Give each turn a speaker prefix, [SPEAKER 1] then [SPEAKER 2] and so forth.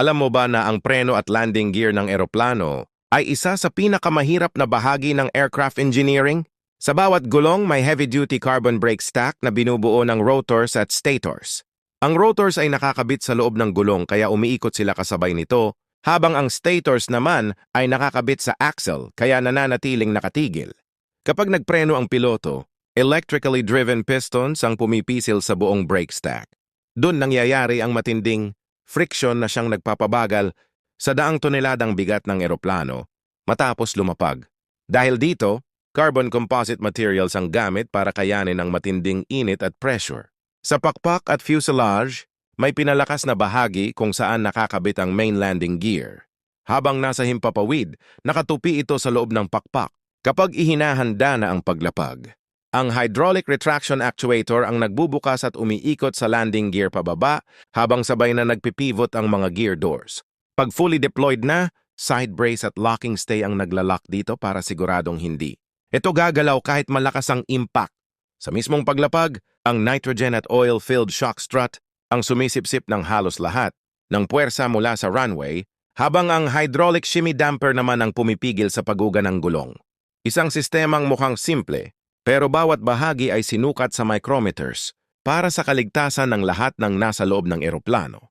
[SPEAKER 1] Alam mo ba na ang preno at landing gear ng eroplano ay isa sa pinakamahirap na bahagi ng aircraft engineering? Sa bawat gulong may heavy-duty carbon brake stack na binubuo ng rotors at stators. Ang rotors ay nakakabit sa loob ng gulong kaya umiikot sila kasabay nito, habang ang stators naman ay nakakabit sa axle kaya nananatiling nakatigil. Kapag nagpreno ang piloto, electrically driven pistons ang pumipisil sa buong brake stack. Doon nangyayari ang matinding friction na siyang nagpapabagal sa daang toneladang bigat ng eroplano matapos lumapag. Dahil dito, carbon composite materials ang gamit para kayanin ang matinding init at pressure. Sa pakpak at fuselage, may pinalakas na bahagi kung saan nakakabit ang main landing gear. Habang nasa himpapawid, nakatupi ito sa loob ng pakpak kapag ihinahanda na ang paglapag. Ang hydraulic retraction actuator ang nagbubukas at umiikot sa landing gear pababa habang sabay na nagpipivot ang mga gear doors. Pag fully deployed na, side brace at locking stay ang naglalak dito para siguradong hindi. Ito gagalaw kahit malakas ang impact. Sa mismong paglapag, ang nitrogen at oil-filled shock strut ang sumisipsip ng halos lahat ng puwersa mula sa runway habang ang hydraulic shimmy damper naman ang pumipigil sa paguga ng gulong. Isang sistemang mukhang simple pero bawat bahagi ay sinukat sa micrometers para sa kaligtasan ng lahat ng nasa loob ng eroplano.